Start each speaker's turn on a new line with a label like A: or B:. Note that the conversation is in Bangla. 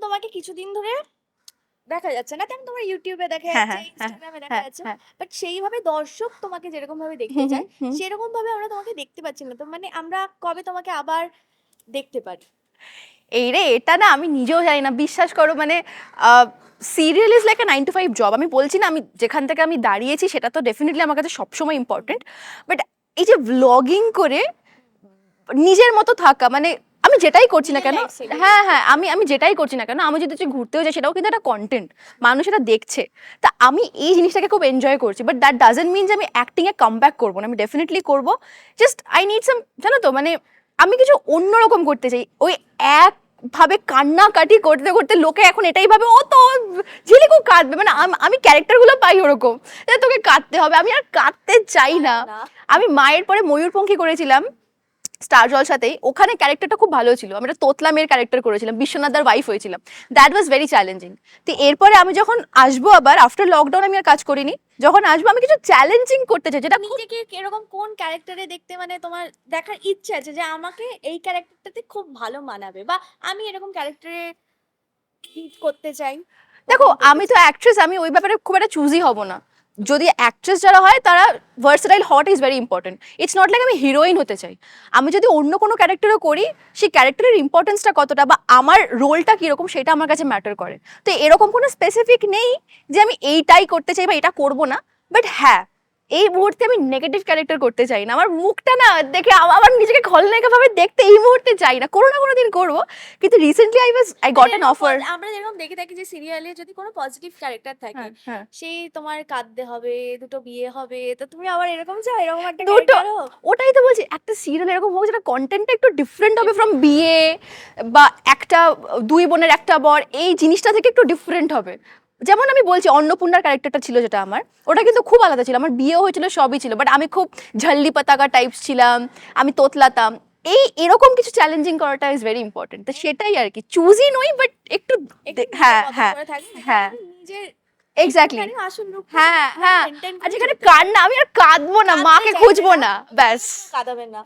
A: তোমাকে কিছুদিন ধরে দেখা যাচ্ছে না তেমন তোমার ইউটিউবে দেখা
B: হ্যাঁ,
A: যাচ্ছে
B: হ্যাঁ,
A: ইনস্টাগ্রামে দেখা
B: হ্যাঁ
A: যাচ্ছে
B: হ্যাঁ
A: বাট সেইভাবে দর্শক তোমাকে যেরকম ভাবে দেখতে চায়। সেরকম ভাবে আমরা তোমাকে দেখতে পাচ্ছি না তো মানে আমরা কবে তোমাকে আবার দেখতে পারি
B: এই রে এটা না আমি নিজেও জানি না বিশ্বাস করো মানে serial is like a nine to five job আমি বলছি না আমি যেখান থেকে আমি দাঁড়িয়েছি সেটা তো ডেফিনেটলি আমার কাছে সবসময় ইম্পর্টেন্ট বাট এই যে ব্লগিং করে নিজের মতো থাকা মানে আমি যেটাই করছি না কেন হ্যাঁ হ্যাঁ আমি আমি যেটাই করছি না কেন আমি যদি ঘুরতেও যাই সেটাও কিন্তু একটা কন্টেন্ট মানুষ এটা দেখছে। তা আমি এই জিনিসটাকে খুব এনজয় করছি। বাট দ্যাট ডাজেন্ট মিন যে আমি অ্যাক্টিংয়ে কাম ব্যাক করব না। আমি ডেফিনেটলি করব। জাস্ট আই নিড সাম জানো তো মানে আমি কিছু অন্যরকম করতে চাই। ওই এক ভাবে কান্নাকাটি করতে করতে লোকে এখন এটাই ভাবে ও তো ঝিলিকু কাঁদবে। মানে আম- ক্যারেক্টারগুলো পাই ওরকম। তোকে কাঁদতে হবে। আমি আর কাঁদতে চাই না
A: না।
B: আমি মায়ের পরে ময়ূরপঙ্খী করেছিলাম। স্টার জলসাতেই ওখানে ক্যারেক্টারটা খুব ভালো ছিল। আমি একটা তোতলা মেয়ের ক্যারেক্টার করেছিলাম বিশ্বনাথদার ওয়াইফ হয়েছিলাম। দ্যাট ওয়াজ ভেরি চ্যালেঞ্জিং তো এরপরে আমি যখন আসব আবার আফটার লকডাউন আমি আর কাজ করিনি যখন আসব আমি কিছু চ্যালেঞ্জিং করতে চাই যেটা
A: নিজেকে এরকম কোন ক্যারেক্টারে দেখতে মানে তোমার দেখার ইচ্ছে আছে যে আমাকে এই ক্যারেক্টারটাতে খুব ভালো মানাবে? বা আমি এরকম ক্যারেক্টারে করতে চাই?
B: দেখো আমি তো অ্যাক্ট্রেস আমি ওই ব্যাপারে খুব একটা চুজই হব না। যদি অ্যাক্ট্রেস যারা হয়, তারা versatile hot is very important it's not like আমি হিরোইন হতে চাই। আমি যদি অন্য কোনো ক্যারেক্টারও করি, সেই ক্যারেক্টারের ইম্পর্টেন্সটা কতটা বা আমার রোলটা কীরকম, সেটা আমার কাছে ম্যাটার করে। তো এরকম কোনো স্পেসিফিক নেই যে আমি এইটাই করতে চাই বা এটা করব না। বাট হ্যাঁ এই মুহূর্তে আমি নেগেটিভ ক্যারেক্টার করতে চাই না। আমার মুখটা না দেখে আমার নিজেকে খলনায়িকা ভাবে দেখতে এই মুহূর্তে চাই না। কোনো না কোনো দিন করব কিন্তু recently I was I got an offer
A: আমরা যেরকম দেখে থাকি যে সিরিয়ালে যদি কোনো পজিটিভ ক্যারেক্টার থাকে
B: হ্যাঁ
A: সেই তোমার কাঁদতে হবে দুটো বিয়ে হবে তো তুমি আবার এরকম চাও এরকম একটা
B: দুটো- ওটাই তো বলছি একটা সিরিয়াল এরকম হোক যেটা কন্টেন্টটা একটু ডিফারেন্ট হবে ফ্রম বিয়ে বা একটা দুই বোনের একটা বর এই জিনিসটা থেকে একটু ডিফারেন্ট হবে। যেমন আমি বলছি অন্নপূর্ণার ক্যারেক্টারটা ছিল যেটা আমার ওটা কিন্তু খুব আলাদা ছিল। আমার বিয়েও হয়েছিল সবই ছিল বাট আমি খুব ঝল্লি পাতাকা টাইপস ছিলাম আমি তোতলাতাম। এই এরকম কিছু চ্যালেঞ্জিং করাটা ইজ ভেরি ইম্পর্টেন্ট তো সেটাই আর কি চুজই নই বাট একটু হ্যাঁ হ্যাঁ হ্যাঁ। এক্স্যাক্টলি হ্যাঁ হ্যাঁ আর যেখানে কান্না আমি আর কাঁদবো না মাকে খুঁজবো
A: না।
B: না ব্যাস।
A: কাঁদাবে না।